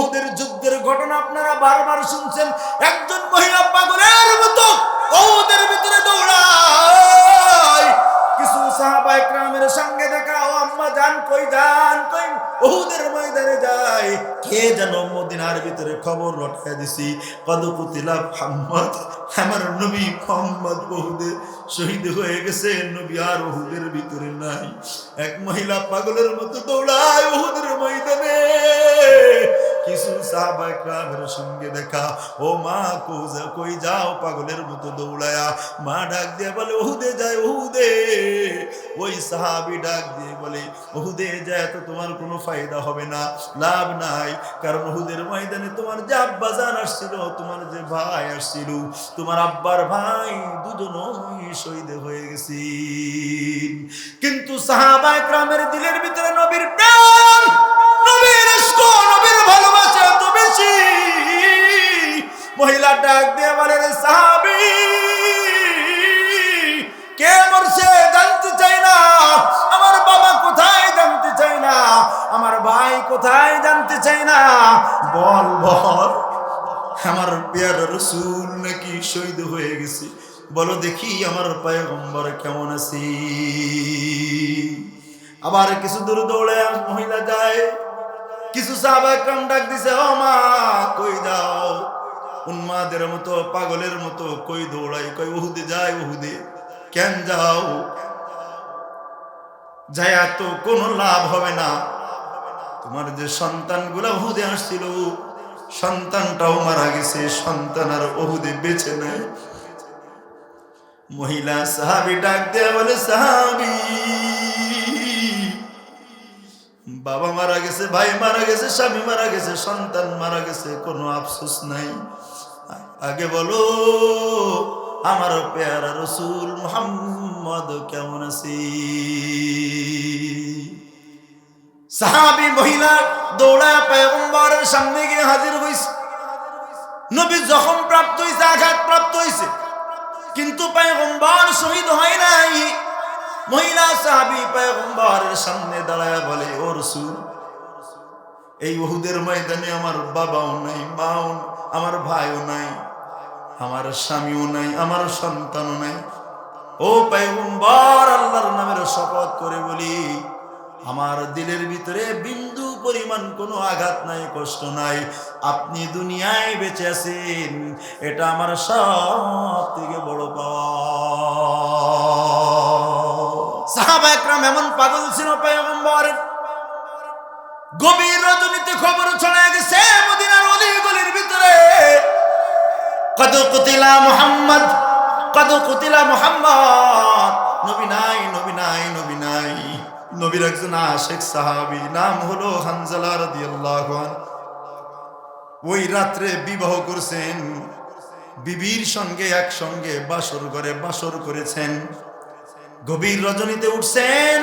ওহুদের যুদ্ধের ঘটনা আপনারা বারবার শুনছেন। একজন মহিলা পাগলের মতো ওহুদের ভিতরে দৌড়ায়। কিছু সাহাবা একরামের সঙ্গে দেখা, ও আম্মা জান কই, যান কই? ওহুদের ময়দানে যায়। কে যেন মদিনার ভিতরে খবর লটায় দিছি, কদ কুতিলা মোহাম্মদ? আমার নবী মোহাম্মদ ওহুদে শহীদ হয়ে গেছে। নবী আর ওহুদের ভিতরে নাই। এক মহিলা পাগলের মতো দৌড়ায় ওহুদের ময়দানে। সাহাবা একরামের সঙ্গে দেখা। ও মা, কোজা, কই যাও পাগলের মতো দৌড়ায়া। মা ডাক দিয়ে বলে ওহুদে যায় ওহুদে ওই সাহাবি ডাক দিয়ে বলে ওহুদে যায় তো তোমার কোনো ফায়দা হবে না, লাভ নাই। কারণ ওহুদের ময়দানে তোমার যে আসছিল, তোমার যে ভাই আসছিল, তোমার আব্বার ভাই দুজনই শহীদ হয়ে গেছি। কিন্তু সাহাবা একরামের দিলের ভিতরে নবীর কোথায় জানতে চাই না? বল বল। আমার পেয়ার রসুল নাকি শহীদ হয়ে গেছে? বলো দেখি আমার পয়গম্বর কেমন আছি? আবার কিছু দূর দৌড়ে মহিলা যায়। কিছু ডাক দিছে, ও মা, কই যাও? উন্মাদের মতো, পাগলের মতো কই দৌড়াই কই উহুদে যায় উহুদে। কেন যাও? যায়া তো কোনো লাভ হবে না। তোমার যে সন্তানগুলো উহুদে আসছিল, সন্তানটাও মারা গেছে, সন্তান আর ওহুদে বেঁচে নেয় মহিলা সাহাবি ডাক দেয়া বলে, সাহাবি, বাবা মারা গেছে, ভাই মারা গেছে, স্বামী মারা গেছে, সন্তান মারা গেছে, কোনো আফসোস নাই। আগে বলো, আমার পেয়ারা রসুল মোহাম্মদ কেমন আছি? সাহাবি মহিলা দৌড়া পেগম্বরের সামনে গিয়ে হাজির হইছে। নবী জখম প্রাপ্ত হইছে, আঘাত প্রাপ্ত হইছে, কিন্তু পেগম্বর শহীদ হয় নাই। মহিলা সাহাবি পেগম্বরের সামনে দাঁড়ায় বলে, ও রসুল, এই ওহুদের ময়দানে আমার বাবাও নাই, মাও, আমার ভাইও নাই, আমার স্বামীও নাই, আমার সন্তানও নাই। ও পেগম্বর আল্লাহর নামের শপথ করে বলি আমার দিলের ভিতরে বিন্দু পরিমাণ কোনো আঘাত নাই, কষ্ট নাই। আপনি দুনিয়ায় বেঁচে আছেন, এটা আমার সব থেকে বড় পাওয়া। একরাম এমন পাগল ছিল পয়গম্বর। গভীর রজনীতে খবর ছড়ায় গেছে, মদিনার অলি গলির ভিতরে। কত কুতিলা মোহাম্মদ কত কুতিলা মোহাম্মদ, নবী নাই, নবী নবীর একজন আশেখ সাহাবি, নাম হলো হানজালা রাদিয়াল্লাহু ওই রাত্রে বিবাহ করছেন, বিবির সঙ্গে একসঙ্গে বাসর ঘরে বাসর করেছেন। গভীর রজনীতে উঠছেন,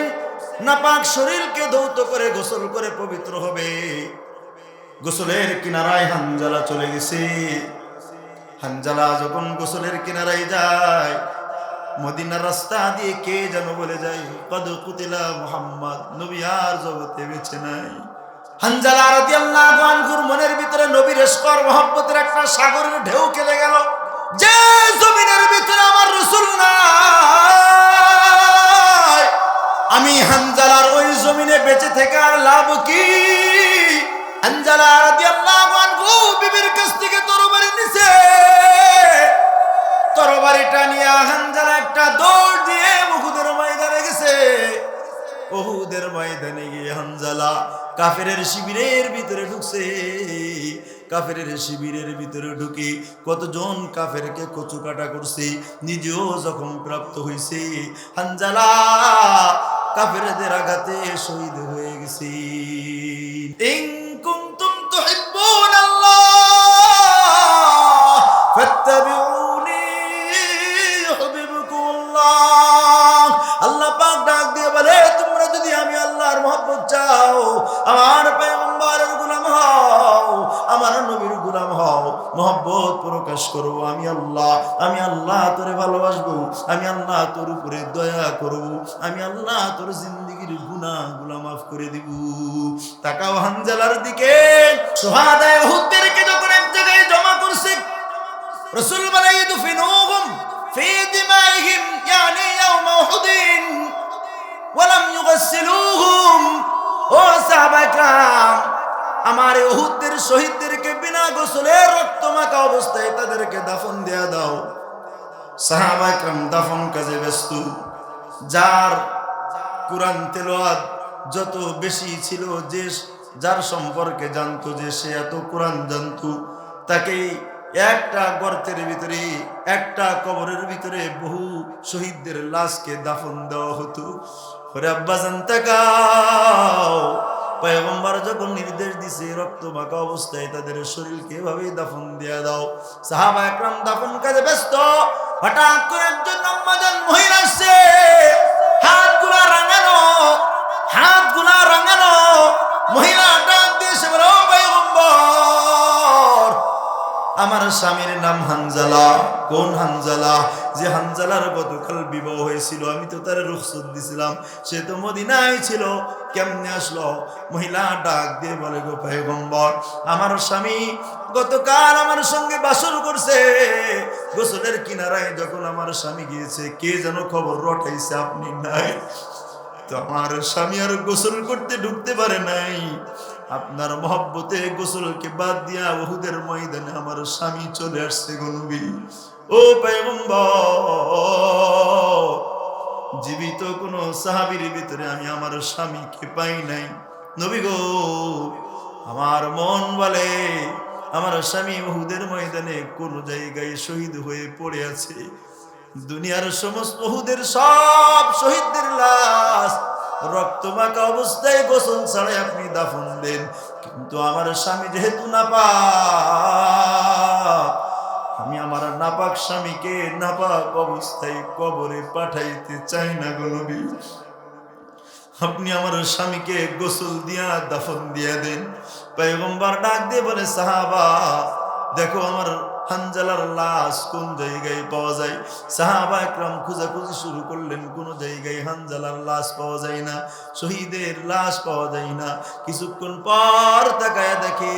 নাপাক শরীরকে ধৌত করে গোসল করে পবিত্র হবে। গোসলের কিনারায় হানজালা চলে গেছে। হানজালা যখন গোসলের কিনারায় যায় মদিনার রাস্তা দিয়ে কে যেন বলে যায়, কদ কুতিলা মোহাম্মদ, নবী আর জগতে বেছে নাই। হানজালা রাদিয়াল্লাহু আনহুর মনের ভিতরে নবীর এসকর মোহাম্মতের একটা সাগরের ঢেউ খেলে গেল। যে জমিনের ভিতরে আমার রসুল নাই, আমি হানজালার ওই জমিনে বেঁচে থেকে আর লাভ কি? হানজালা রাদিয়াল্লাহু আনহু বিবির কাছ থেকে তরবারি নিছে। তরবারিটা নিয়ে হানজালা একটা দৌড় দিয়ে উহুদের ময়দানে গেছে। উহুদের ময়দানে গিয়ে হানজালা কাফেরের শিবিরের ভিতরে ঢুকছে। কাফেরের শিবিরের ভিতরে ঢুকে কতজন কাফেরকে কচু কাটা করছে, নিজেও যখন প্রাপ্ত হয়েছে হানজালা কাফেরদের আঘাতে শহীদ হয়ে গেছে। চাও, আমার পেম্বারের গুলাম হও, আমার নবীর গুলাম হও মোহাম্মত প্রকাশ করো, আমি আল্লাহ আমি আল্লাহ তোরে ভালোবাসবো, আমি আল্লাহ তোর উপরে দয়া করব, আমি আল্লাহ তোর জিন্দগির গুণাগুলা মাফ করে দিব। তাকাও হানজালার দিকে, সোহাদায় হুদদেরকে যখন এক জায়গায় জমা করছে, রসুল বানাই দুফিনুহুম ফি দিমাইহিম, ইয়ানি ইয়াউমা উহুদ। আমার ওহুদের শহীদদেরকে বিনা গোসলের রক্ত মাখা অবস্থায় তাদেরকে দাফন দেয়া দাও। সাহাবাইকরাম দাফন কাজে ব্যস্ত। যার কোরআন তেলোয়াত যত বেশি ছিল যে যার সম্পর্কে জানতো যে সে এত কোরআন জানতো তাকে একটা গর্তের ভিতরে, একটা কবরের ভিতরে বহু শহীদদের লাশকে দাফন দেওয়া হতো। আব্বাজান পয়গম্বর যখন নির্দেশ দিছে, রক্ত মাখা অবস্থায় তাদের শরীরকে এভাবেই দাফন দিয়ে দাও। সাহাবা একরাম দাফন কাজে ব্যস্ত। হঠাৎ করে একজন আম্মাজান মহিলা আসছে। হাতগুলা রাঙানো হাতগুলা রাঙানো। মহিলা ডাক দিয়ে সে বলে, ও পয়গম্বর, আমার স্বামীর নাম হানজালা। কোন হানজালা? যে হানজালার গতকাল বিবাহ হয়েছিল, আমি তো তার রুখসত দিছিলাম। সে তো মদিনায় ছিল। কেমনে আসলো? মহিলা ডাক দিয়ে বলে, গো পয়গম্বর, আমার স্বামী গতকাল আমার সঙ্গে বাসর করছে। গোসলের কিনারায় যখন আমার স্বামী গিয়েছে, কে যেন খবর রটাইছে আপনি নাই। তো আমার স্বামী আর গোসল করতে ঢুকতে পারে নাই। আপনার মহব্বতে গোসলকে বাদ দিয়া বহুদের ময়দানে আমার স্বামী চলে আসছে গনবী ও জীবিত কোন সাহাবির ভিতরে আমি আমার স্বামীকে পাই নাই। নবী গো, আমার মন বলে, আমার স্বামী বহুদের ময়দানে কোন জায়গায় শহীদ হয়ে পড়ে আছে? দুনিয়ার সমস্ত বহুদের সব শহীদদের লাশ রক্তমাখা অবস্থায় গোসল ছাড়াই আপনি দাফন দেন। কিন্তু আমার স্বামী যেহেতু না আমি আমার নাপাক স্বামীকে নাপাক অবস্থায় কবরে পাঠাইতে চাই না গো আপনি আমার স্বামীকে গোসল দিয়া, দাফন দিয়া দেন। পয়গম্বর ডাক দিয়ে বলে, সাহাবা, দেখো আমার হানজালার লাশ কোন জায়গায় পাওয়া যায়? সাহাবা একরাম খোঁজাখুঁজি শুরু করলেন, কোন জায়গায় হানজালার লাশ পাওয়া যায় না, শহীদের লাশ পাওয়া যায় না। কিছুক্ষণ পর তাকায় দেখে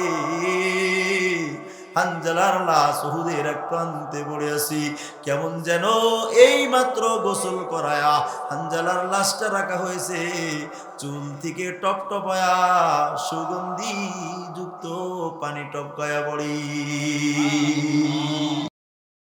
হানজালার লাশ ওহুদের এক পড়ে আছি। কেমন যেন এই মাত্র গোসল করায়া হানজালার লাশটা রাখা হয়েছে। চুল থেকে টপ টপায়া সুগন্ধি যুক্ত পানি টপকায়া পড়ি।